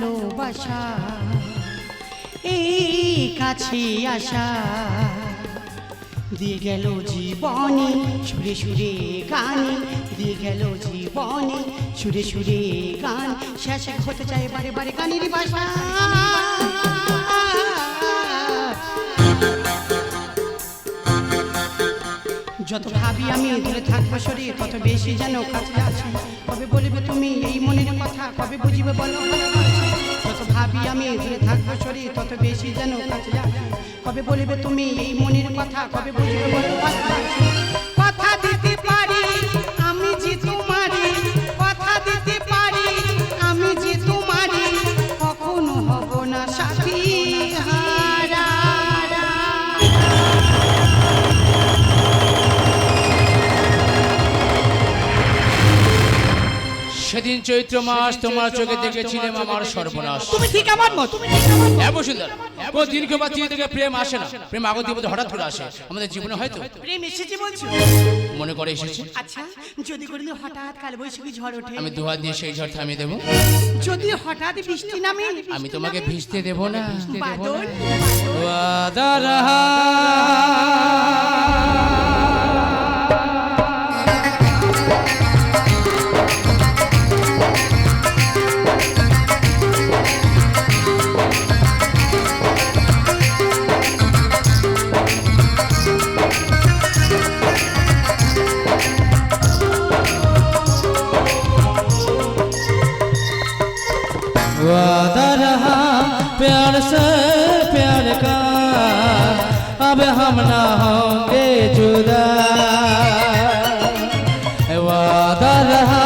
ভালোবাসা এই কাছে আসা। দিয়ে গেল জীবনে সুরে সুরে গান। দিয়ে গেল জীবনে সুরে সুরে গান। শেষে হতে চাই বারে বারে গানের বাসা। যত ভাবি আমি দূরে থাকব শরীর, তত বেশি যেন কাছে আছে। কবে বলিবে তুমি এই মনের কথা? কবে বুঝিবে বলো যত ভাবি আমি দূরে থাকব শরীর, তত বেশি যেন কাছে আছি। কবে বলিবে তুমি এই মনের কথা? কবে বুঝিবে বলো চৈত্র মাস তোমার চোখে দেখেছিলাম আমার সর্বনাশ। তুমি ঠিক আমার মত তুমি ঠিক আমার মত। হ্যাঁ বসুন্ধরা কোন দিনকে বা তিন থেকে প্রেম আসে না। প্রেম আগত দিয়ে হঠাৎ করে আসে। আমাদের জীবনে হয়তো। প্রেম এসেছে বলছো? মনে করে এসেছে। আচ্ছা যদি কোনোদিন হঠাৎ কাল বৈশাখী ঝড় ওঠে? আমি দুহাত দিয়ে সেই ঝড় থামিয়ে দেবো। যদি হঠাৎ বৃষ্টি নামে? আমি তোমাকে ভিজতে দেবো না। বাদল? ওয়াদা রাহা अब हम ना होंगे जुदा। वादा रहा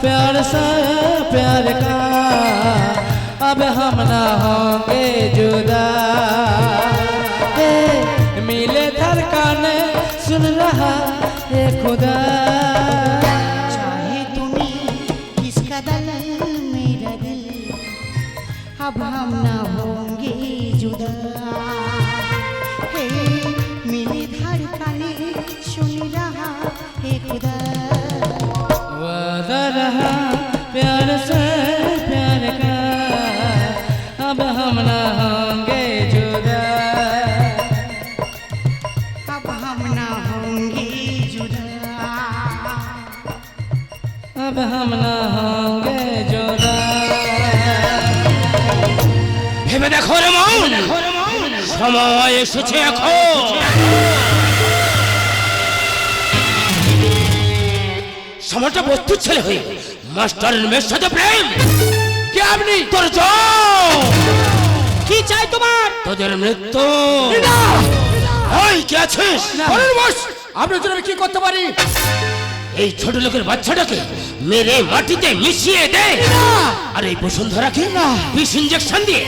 प्यार से प्यार का। अब हम ना होंगे जुदा। ए, मिले धड़कने सुन रहा है खुदा। चाहे तुम्हें किसका दल मेरा दिल अब हम ना होंगे जुदा। धड़कने सुन रहा है रहा प्यार से এসেছে এখন। সময়টা বস্তুর ছেলে হয়ে মাস্টারের মেয়ের সাথে প্রেম। কে আপনি? তোর কি চাই তোমার? তোদের মৃত্যু। ওই কে আছিস? বস। আপনার জন্য আমি কি করতে পারি? এই ছোট লোকের বাচ্চাটাকে মেরে মাটিতে মিশিয়ে দে। আর এই বসুন্ধরাকে বিষ ইঞ্জেকশন দিয়ে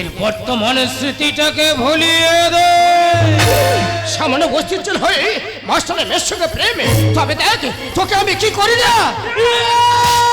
এর বর্তমান স্মৃতিটাকে ভুলিয়ে দে। সামান্য বস্তির হয়ে মাস্টারের মেয়ের সঙ্গে প্রেমে। তবে দেখ, তোকে আমি কি করি না না?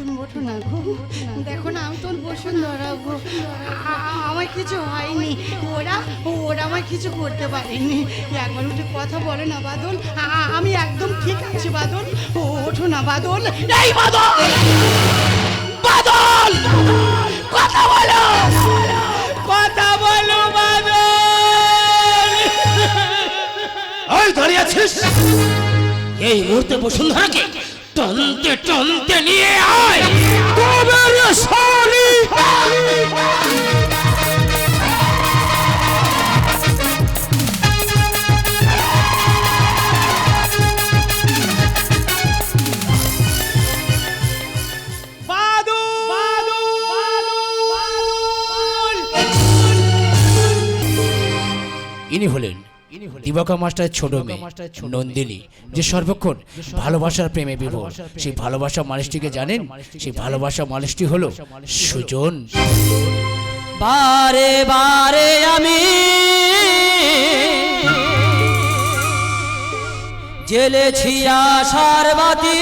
তুমি ওঠো না গো। দেখো না, আমি তোর বসুন্ধরা গো আমার কিছু হয়নি। ওরা ওরা আমার কিছু করতে পারেনি। একবার উঠে কথা বলে না, বাদল। আমি একদম ঠিক আছি, বাদল। ওঠো না, বাদল। এই, বাদল! বাদল! কথা বলো! কথা বলো, বাদল! ওই দাঁড়িয়ে আছিস? এই মুহূর্তে বসুন্ধরাকে টনতে টনতে নিয়ে আয়। তবে রে ইনি হলেন হলেন মাস্টারের ছোট মেয়ে নন্দিনী যে সর্বক্ষণ ভালোবাসার প্রেমে বিভোর। সেই ভালোবাসা মানুষটিকে জানেন? সেই ভালোবাসা মানুষটি হলো সুজন। বারে বারে আমি জেলেছি আশার বাতি।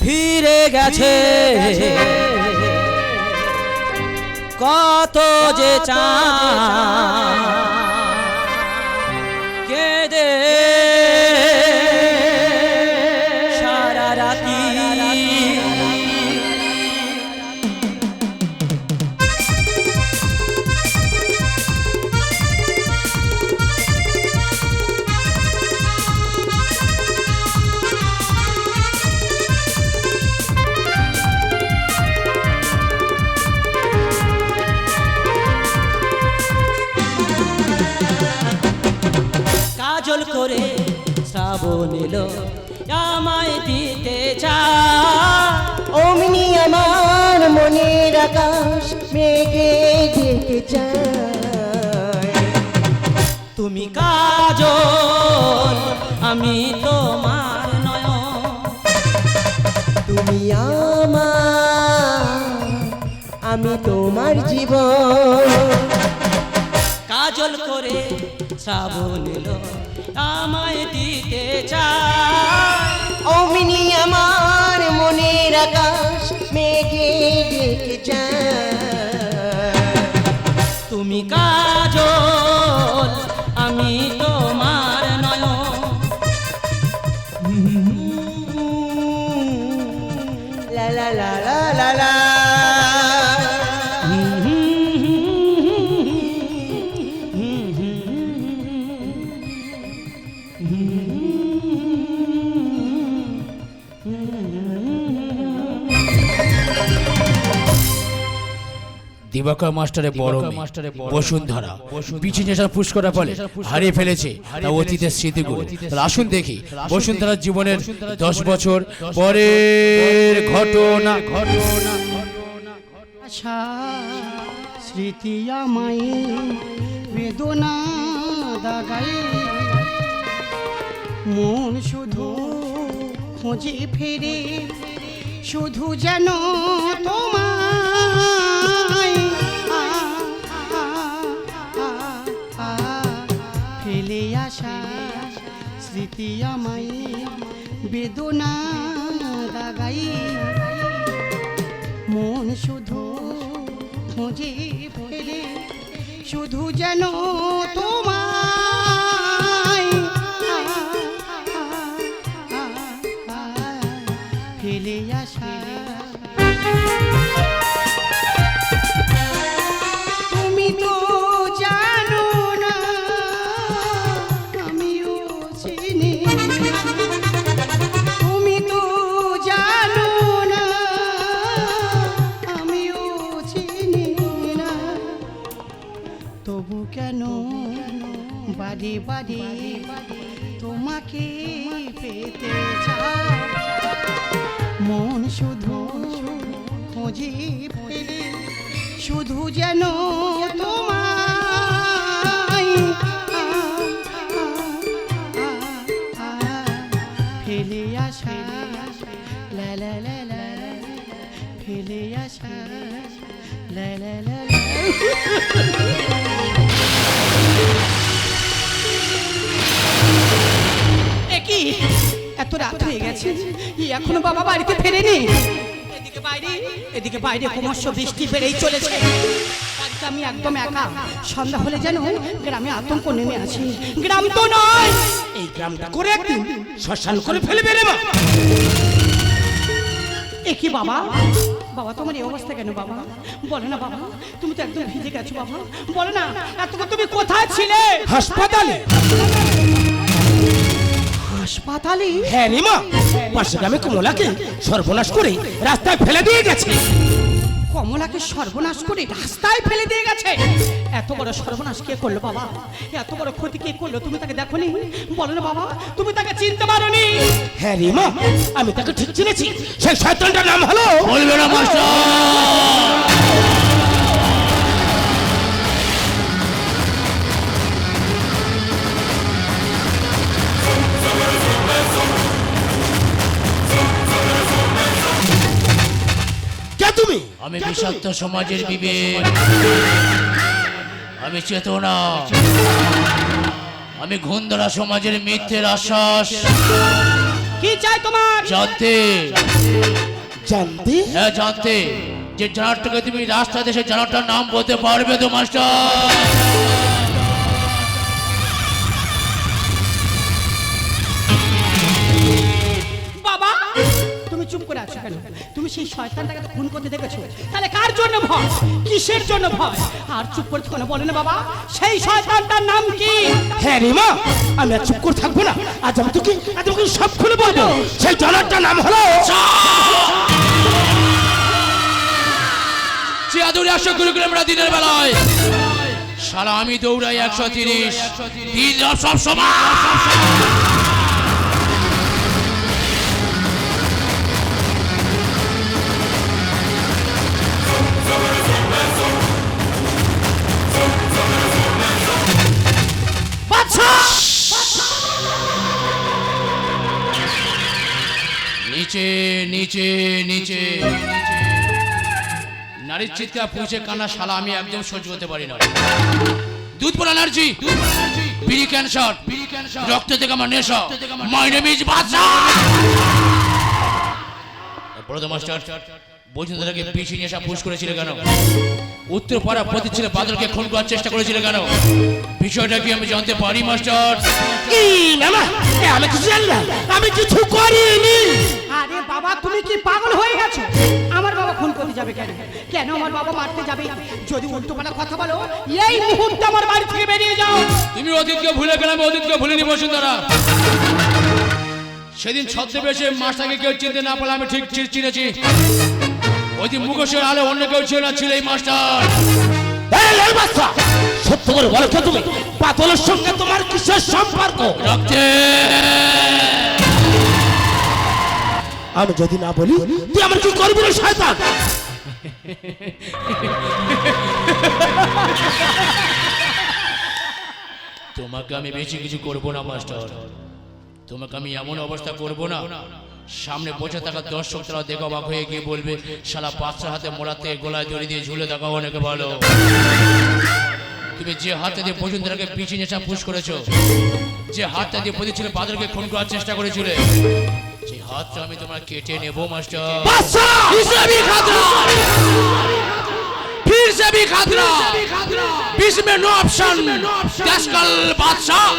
ফিরে গেছে। কত যে চা কাজল করে শ্রাবণ এলো। আমায় দিতে চা। অমনি আমার মনের আকাশ মেঘে ঢেকে যায়। তুমি কাজল আমি তোমার নয়ন। তুমি আমার আমি তোমার জীবন। কাজল করে শ্রাবণ এলো। আমায় দিতে চা অমিনি আমার মনের আকাশ মেঘে ডেকে যায়। তুমি কাজল দিবাকর মাস্টারের বড় মাস্টারের বসুন্ধরা পিছিয়ে নেশার পুষ্করা ফলে হারিয়ে ফেলেছে তা অতীতের স্মৃতিগুলো। তাহলে আসুন দেখি বসুন্ধরার জীবনের দশ বছর পরের ঘটনা। ঘটনা আশা স্মৃতি আমায় বেদনা দাগাই মন শুধু খোঁজে ফেরে শুধু যেন তোমায় আমায় বেদনা দাগাই। মন শুধু খুঁজে ফেলে শুধু যেন তোমায় কেন বাড়ি বাড়ি, তোমাকে পেতে মন শুধু খোঁজে ফেলে শুধু যেন তোমায় ফেলে আসা, লা ফেলে আসা। এত রাত হয়ে গেছে। এখনও বাবা বাড়িতে ফেরেনি। এদিকে বাইরে এদিকে বাইরে ক্রমশ বৃষ্টি বেড়েই চলেছে। বাড়িতে আমি একদম একা। সন্ধ্যা হলে যেন গ্রামে আতঙ্ক নেমে আসে। গ্রাম তো নয়। এই গ্রামটা করে একদিন শ্মশান করে ফেলবে রে মা। এ কি বাবা? বাবা, তোমার এই অবস্থা কেন বাবা? বলো না বাবা, তুমি তো একদম ভিজে গেছো বাবা। বলো না, এতক্ষণ তুমি কোথায় ছিলে? হাসপাতালে। হাসপাতালে হ্যাঁ রে মা পাশে গ্রামে কমলাকে সর্বনাশ করে রাস্তায় ফেলে দিয়ে গেছে। কমলাকে সর্বনাশ করে রাস্তায় ফেলে দিয়ে গেছে। এত বড় সর্বনাশ কে করল বাবা? এত বড় ক্ষতি কে করল? তুমি তাকে দেখোনি? বলো না বাবা তুমি তাকে চিনতে পারোনি। হ্যাঁ রে মা আমি তাকে ঠিক চিনেছি। সেই শয়তানটার নাম হলো বলবে না মাস্টার তুমি? আমি বিষাক্ত সমাজের বিবেক। আমি চেতনা। আমি ঘুন্দরা সমাজের মিথ্যের আশ্বাস। কি চাই তোমার? জানতে। জানতে? হ্যাঁ জানতে। যে জানারটাকে তুমি রাস্তা দেশে জানারটার নাম বলতে পারবে তো মাস্টার? চুপ করে আছো কেন? তুমি সেই শয়তানটাকে খুন করতে দেখেছ? তাহলে কার জন্য ভয়? কিসের জন্য ভয়? আর চুপ করে কেন বলে না বাবা। সেই শয়তানটার নাম কি? হ্যাঁ রে মা আমি আর চুপ করে থাকব না। আজ আমি তোকে আজ তোকে সব খুলে বলব। সেই জনারটার নাম হলো চিয়াদুরি একশো কিলোগ্রাম দিনের বেলায়। সারা আমি দৌড়াই একশো তিরিশ। দিন সব সময়। নিচে নিচে নারীর চিৎকার পুষে কান্না শালা আমি একদম সহ্য করতে পারি না। দুধ পড়া এনার্জি বিড়ি ক্যান্সার রক্ত থেকে আমার নেশা মাই নেম ইজ বাদশা বড় মাস্টার বৈজন্তরাকে পিছিয়ে নেশা পুশ করেছিল কেন? উত্তর পাড়া প্রতি ছিল বাদলকে খুন করার চেষ্টা করেছিল কেন? বিষয়টা কি আমি জানতে পারি মাস্টার? আমি কিছু জানি না। আমি কিছু করিনি। বাবা তুমি কি পাগল হয়ে গেছো? আমার বাবা খুন করতে যাবে কেন? কেন আমার বাবা মারতে যাবে? যদি উল্টো পাল্টা কথা বলো এই মুহূর্তে আমার বাড়ি থেকে বেরিয়ে যাও। তুমি অতীতকে ভুলে গেলে আমি অতীতকে ভুলিনি বসুন্ধরা। সেদিন ছদ্মবেশে মাস্টারকে কেউ চিনতে না পারলে আমি ঠিক চিনেছি। ওই দিন মুখোশের আলো অন্য কেউ ছিল না ছিল এই মাস্টার। এই এই বাচ্চা সত্য করে বলো কে তুমি? পাতলের সঙ্গে তোমার কিসের সম্পর্ক? রক্তে আমি যদি না বলি, তুই আমার কি করবি রে শয়তান? তোমাকে আমি বেশি কিছু করব না, মাস্টার। তোমাকে আমি এমন অবস্থা করব না। সামনে বসে থাকা দর্শক তারা দেখো অবাক হয়ে গিয়ে বলবে, শালা বাচ্চার হাতে মোড়াতে গলায় দড়ি দিয়ে ঝুলে থাকা অনেকে ভালো। তুমি যে হাতে দিয়ে বসুন্ধরাকে পিছিয়ে নেশা পুশ করেছ, যে হাতটা দিয়ে প্রতিছিল বাদলকে খুন করার চেষ্টা করেছিলে যে হাতটা আমি তোমার কেটে নেবো মাস্টার বাচ্চা इसे भी खतरा फिर से भी खतरा बीच में नो ऑप्शन दशकल बादशाह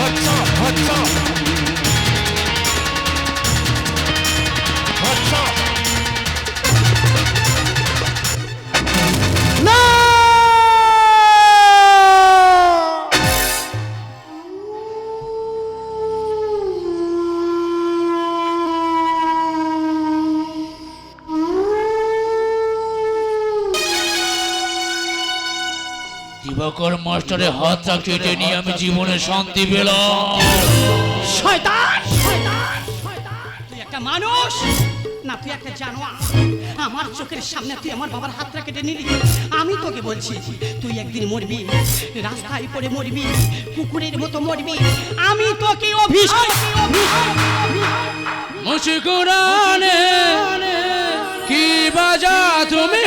না দিবাকর মাস্টারের হাতটা কেটে নিয়ে আমি জীবনে শান্তি পেলাম। শয়তান তুই একটা মানুষ? না তুই একটা জানোয়ার। আমার চোখের সামনে তুই আমার বাবার হাতটা কেটে নিলি। আমি তোকে বলছি তুই একদিন মরবি রাস্তায় পড়ে মরবি কুকুরের মতো মরবি। আমি তোকে অভিশাপ মুশকুরানে কি বাজা তুমি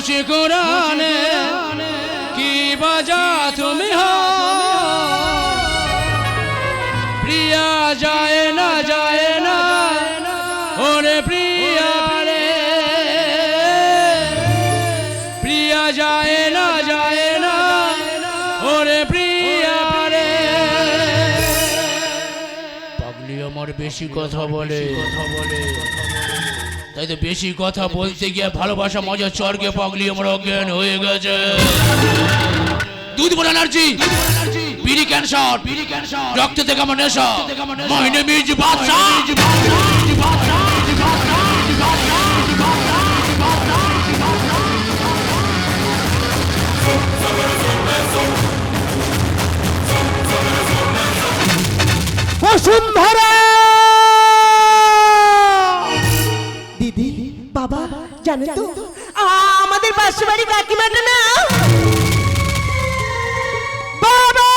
হো মুশকুরানে কি বাজা তুমি হো প্রিয়া যায় না যায় না। ওরে প্রিয়া রে। প্রিয়া যায় না যায় না। ওরে প্রিয়া রে। পাগলি আমার বেশি কথা বলে কথা বলে। তাই তো বেশি কথা বলতে গিয়ে ভালোবাসা, মজা চর্গে পাগলি আমার অজ্ঞান হয়ে গেছে। দুধ বিড়ি ক্যান্সার বিড়ি ক্যান্সার। রক্ত থেকে আমার নেশা। ইজ বাদশা ও জানো তো? আমাদের পাশে বাড়ি কাকিমাটা না বাবা!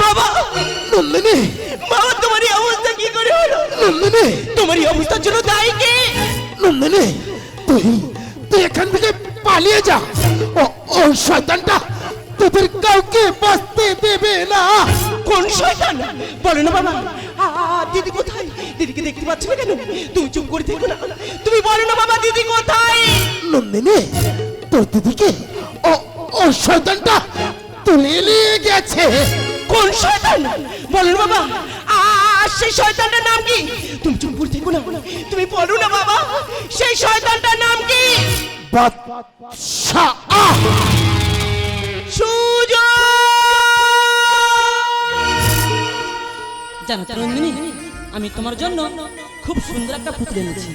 বাবা! নন্দিনী! বাবা তোমার এই অবস্থা কি করে হলো? নন্দিনী! তোমার এই অবস্থার জন্য দায়ী কে? নন্দিনী! তুই তুই এখান থেকে পালিয়ে যা। ও ও শয়তানটা তোদের কাউকে বাঁচতে দেবে না। কোন শয়তান? বলো না বাবা। দিদি কোথায়? দিদিকে দেখতে পাচ্ছ না কেন? তুমি চুপ করে থেকো না। তুমি বলো না বাবা দিদি কোথায়? নন্দিনী তোর দিদিকে ও ও শয়তানটা তুলে নিয়ে গেছে। কোন শয়তান? বলেন বাবা। আর সেই শয়তানটার নাম কি? তুমি চুপ করে থেকো না। তুমি বলো না বাবা সেই শয়তানটার নাম কি? বাদশা সুজন! জানো তো আমি তোমার জন্য খুব সুন্দর একটা পুতুল এনেছি।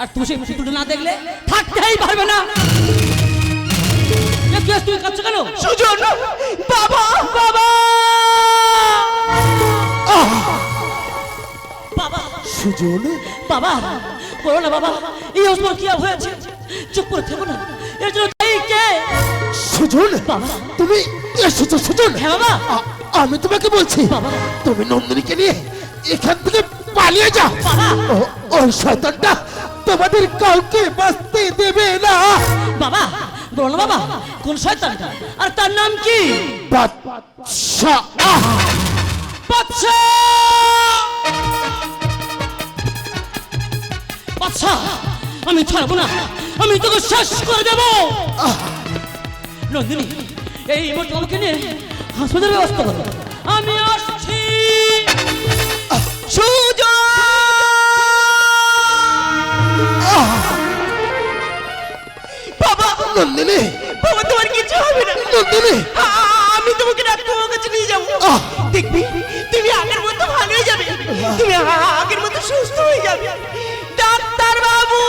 আর তুমি সেই পুতুলটা না দেখলে থাকতেই পারবে না। তুই তুই কাঁদছো কেন? সুজন বাবা বাবা! বাবা সুজন? বাবা বলো না বাবা এই অসময় কি হয়েছে চুপ করে থেকো না। এর জন্য কে? সুজন বাবা। তুমি এসেছ সুজন হ্যাঁ বাবা। আমি তোমাকে বলছি। তুমি নন্দিনীকে নিয়ে এখান থেকে পালিয়ে যাও। ওই শয়তানটা তোমাদের কাউকে বাঁচতে দেবে না। বাবা বলো বাবা কোন শয়তানটা আর তার নাম কি? আমি ছাড়বো না আমি তোকে শেষ করে দেব। নন্দিনী এই মুহূর্তে আমাকে নিয়ে হাসপাতালের ব্যবস্থা করো। আমি আসছি। বাবা নন্দিনী! বাবা তোমার কিছু হবে না। নন্দিনী! আমি তোমাকে ডাক্তারের কাছে নিয়ে যাব। দেখবি তুমি আগের মতো ভালো হয়ে যাবে। তুমি আগের মতো সুস্থ হয়ে যাবে। ডাক্তার বাবু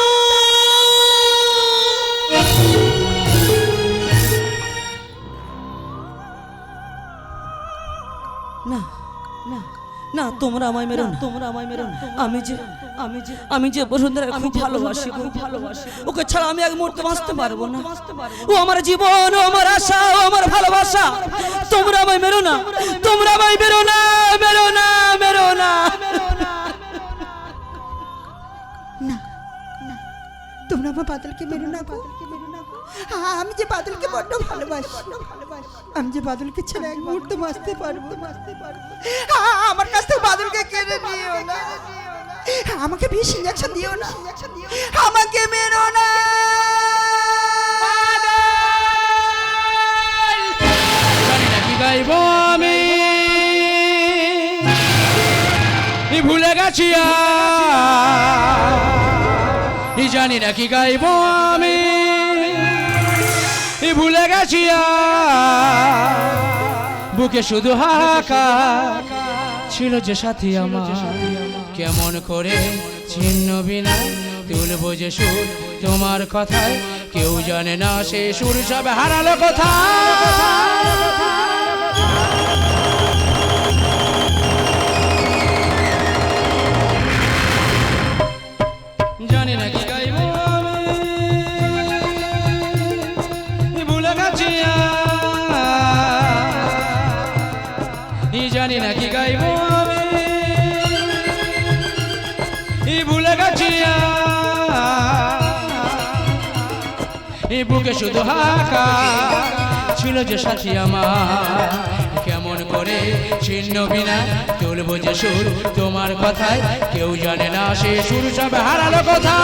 না তোমরা আমায় মেরো না। তোমরা আমায় মেরো না। আমি যে আমি যে আমি যে বসুন্ধরা খুব ভালোবাসি খুব ভালোবাসি ওকে ছাড়া আমি এক মুহূর্ত বাঁচতে পারব না। ও আমার জীবন ও আমার আশা ও আমার ভালোবাসা। তোমরা আমায় মেরো না। তোমরা আমায় মেরো না। মেরো না মেরো না না। না। তোমরা আমার বাদলকে মেরো না গো। আ- আমি যে বাদলকে বড্ড ভালোবাসি। আমি যে বাদলকে ছেড়ে এক মুহূর্তে বাঁচতে পারব বাঁচতে পারব আ- আমার কাছ থেকে বাদলকে কেড়ে নিও না। আমাকে বিষ ইঞ্জেকশন দিও না। আমাকে মেরো না। না আমি। ভুলে গেছি জানি না কি গাইব আমি? ভুলে গেছি বুকে শুধু হাহাকার। ছিল যে সাথী আমার। কেমন করে ছিন্ন বিনা তুলবো যে সুর? তোমার কথায় কেউ জানে না সে সুর সব হারালো কোথায়? বুকে শুধু হাকা ছিল যে সাথী আমার। কেমন করে ছিন্ন বিনা তুলবো যে সুর তোমার কথায়, কেউ জানে না সে সুর সব হারালো কথা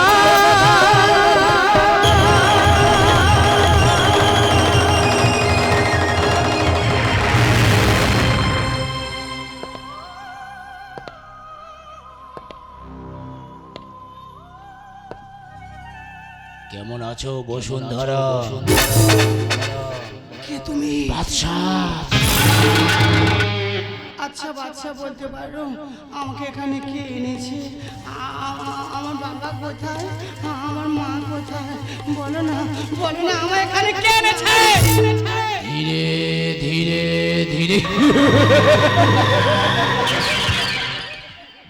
কেমন আছো বসুন্ধরা? কে তুমি? বাদশাহ! আচ্ছা বাচ্চা বলতে পারো আমাকে এখানে কে এনেছে? আমার বাবা কোথায়? আমার মা কোথায়? বলো না বলো না আমার এখানে কে এনেছে? ধীরে ধীরে ধীরে।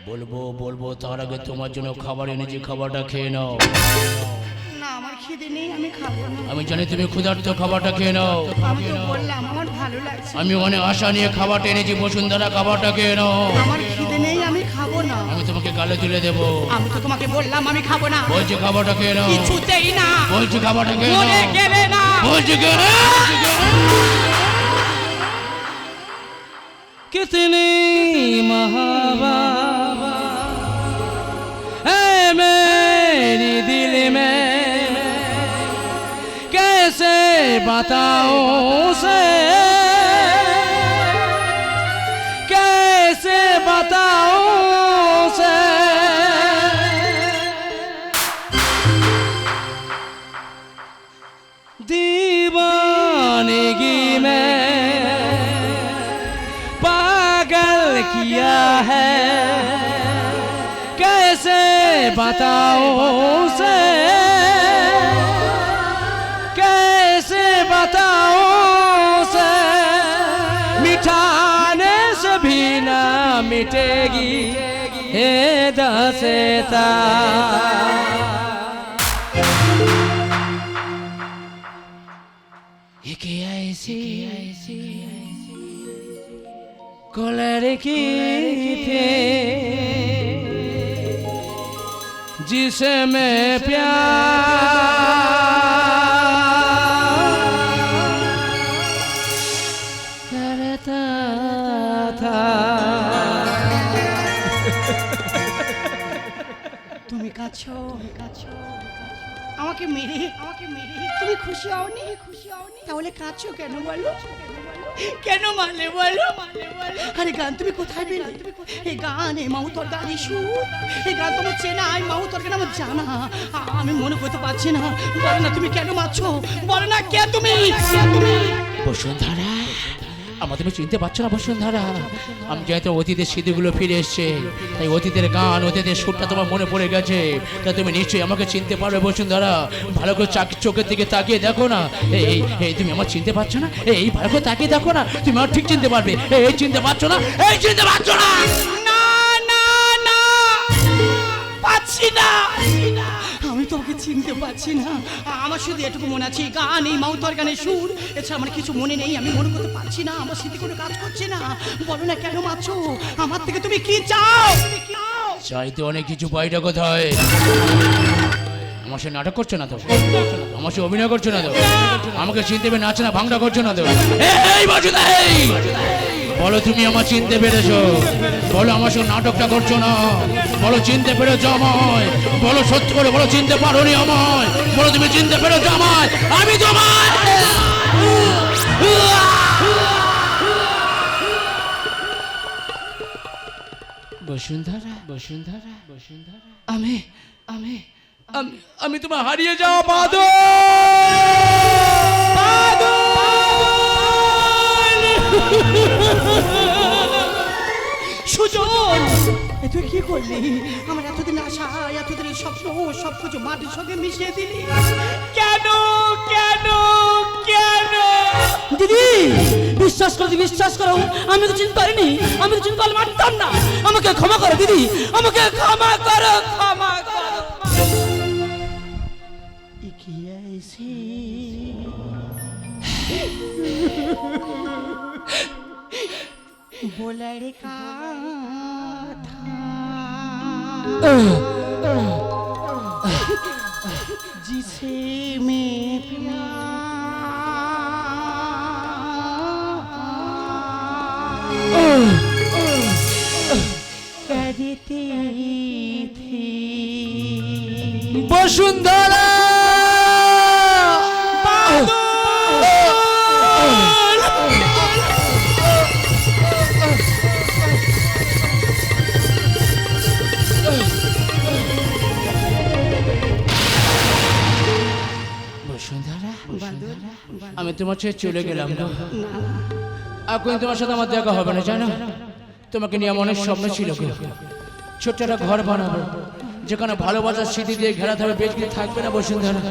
বলব বলব তার আগে তোমার জন্য খাবার এনেছি খাবারটা খেয়ে নাও। খিদে নেই আমি খাবো না আমি জানি তুমি ক্ষুধার্ত খাবারটা খেয়ে নাও আমি তো বললাম আমার ভালো লাগছে আমি অনেক আশা নিয়ে খাবারটা এনেছি বসুন্ধরা খাবারটা খেয়ে নাও আমার খিদে নেই আমি খাবো না আমি তোমাকে গালে তুলে দেবো আমি তো তোমাকে বললাম আমি খাবো না বলছি খাবারটা খেয়ে নাও কিছুতেই না বলছি খাবারটা খেয়ে মনে নাও গেলে না বলছি খেয়ে নাও। कितनी महाबा बताऊँ से कैसे बताओ से दीवानगी में पागल किया है। कैसे बताऊँ हे दसेता। एक ऐसी कलर की थी जिसे मैं प्यार কাছো কাছো আমাকে মেরে আমাকে মেরে। তুমি খুশি হওনি? খুশি হওনি? তাহলে কাঁদছো কেন বলো? কেন মারলে বলো? আরে গান তুমি কোথায় পেলে? এই গান এই মাউ তোর গান এই সুর। এই গান তোমার চেনা এই মাউ তোর গান আমার জানা। আমি মনে করতে পারছি না। বলো না তুমি কেন মারছো? বলো না কে তুমি কে তুমি? বসুন্ধরা আমার তুমি চিনতে পারছ না বসুন্ধরা? আমি যেহেতু অতীতের স্মৃতিগুলো ফিরে এসছে তাই অতীতের গান অতীতের সুরটা তোমার মনে পড়ে গেছে তা তুমি নিশ্চয়ই আমাকে চিনতে পারবে বসুন্ধরা। ভালো করে চাক চোখের দিকে তাকিয়ে দেখো না। এই এই, তুমি আমার চিনতে পারছ না? এই এই ভালো করে তাকিয়ে দেখো না। তুমি আমার ঠিক চিনতে পারবে। এই চিনতে পারছ না? এই চিনতে পারছ না? না না না পাচ্ছি না। তোমাকে চিনতে পারছি না। আমার শুধু এটুকু মনে আছে গান, এই মাউতর গানের সুর। এছাড়া আমার কিছু মনে নেই, আমি মনে করতে পারছি না, আমার স্মৃতি কোনো কাজ করছে না। বলো না কেন মারছো? আমার থেকে তুমি কি চাও? চাইতে অনেক কিছু পাইটা কোথায়? আমার সে নাটক করছ না তো? আমার সে অভিনয় করছ না তো? আমাকে চিনতে নাচ না ভাঙটা করছ না তো? এই বাজুদা এই! বলো তুমি আমার চিনতে পেরেছ। বলো আমার সঙ্গে নাটকটা করছ না। বলো চিনতে পেরেছ আমায়। বলো সত্যি করে বলো চিনতে পারোনি আমায়। বলো তুমি চিনতে পেরেছ আমায়। আমি বসুন্ধরা বসুন্ধরা বসুন্ধরা। আমি আমি আমি তোমার হারিয়ে যাওয়া বাদো সুজন! তুই কি করলি? আমার এতদিন আশা এতদিন স্বপ্ন সব কিছু মাটির সঙ্গে মিশিয়ে দিলি। কেন কেন কেন? দিদি বিশ্বাস করো বিশ্বাস করো। আমি তো চিন্তা পারিনি আমি তো চিন্তা মানতাম না। আমাকে ক্ষমা করো দিদি আমাকে ক্ষমা করো ক্ষমা করো। কি था जिसे मैं प्यार करती थी বসুন্ধরা তোমার ছেড়ে চলে গেলাম গো এখন তোমার সাথে আমার দেখা হবে না জানো? তোমাকে নিয়ে আমার অনেক স্বপ্ন ছিল ছোট্ট একটা ঘর বানাবো যেখানে ভালোবাসার স্মৃতি দিয়ে ঘেরা থাকবে বেশ কিছু থাকবে না বসুন্ধরা।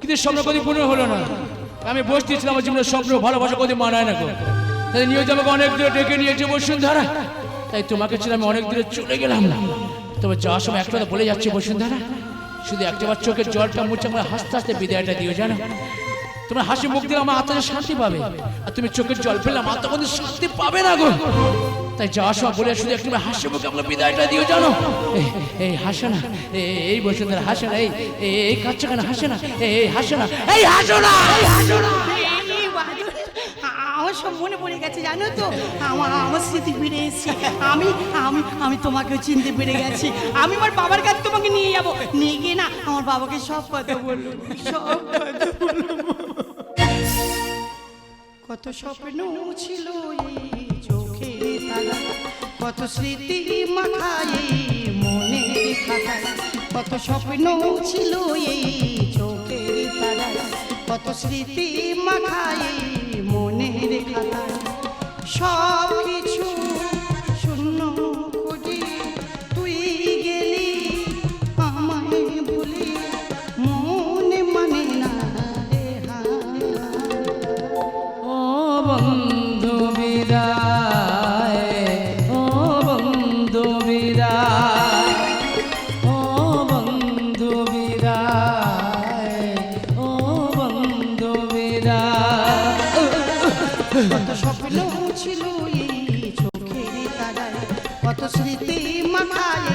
কিন্তু স্বপ্ন কদি পূর্ণ হলো না। আমি বসতেছিলাম আমার জীবনের স্বপ্ন ভালোবাসা কদি মানায় না গো। তাই নিয়ে আমাকে অনেক দূরে ডেকে নিয়েছে বসুন্ধরা। তাই তোমাকে ছেড়ে আমি অনেক দূরে চলে গেলাম না। তবে যাওয়ার সময় একটা কথা বলে যাচ্ছে বসুন্ধরা। শুধু একটাবার চোখের জলটা মুছে আমার হাসতে হাসতে বিদায়টা দিও জানো? তোমার হাসি মুখ দিলে আমার আত্মাটা শান্তি পাবে। আর তুমি চোখের জল ফেললে আমার আত্মা কিন্তু শান্তি পাবে না গো। তাই যাওয়ার সব বলে শুধু একটু হাসি মুখে আমার বিদায়টা দিও, জানো? এই হাসে না। এই- এই বসুন্ধরা, হাসে না। এই এই- কাচ্চা কেন হাসে না। এই- হাসে না! এই, হাসো না! আমার সব মনে পড়ে গেছে, জানো তো? আমার আমার স্মৃতি ফিরে এসেছে। আমি আমি আমি তোমাকেও চিনতে পেরে গেছি। আমি আমার বাবার কাছে তোমাকে নিয়ে যাব। নিয়ে গিয়ে না, আমার বাবাকে সব কথা বলব সব কথা বলব কত স্বপ্ন ছিল এই চোখে কত স্মৃতি মাথায় মনে কত স্বপ্ন ছিল এই চোখে কত স্মৃতি মাথায় মনে খাতায় সব কিছু ছিল এই চোখের তারায়। কত স্মৃতি মাথায়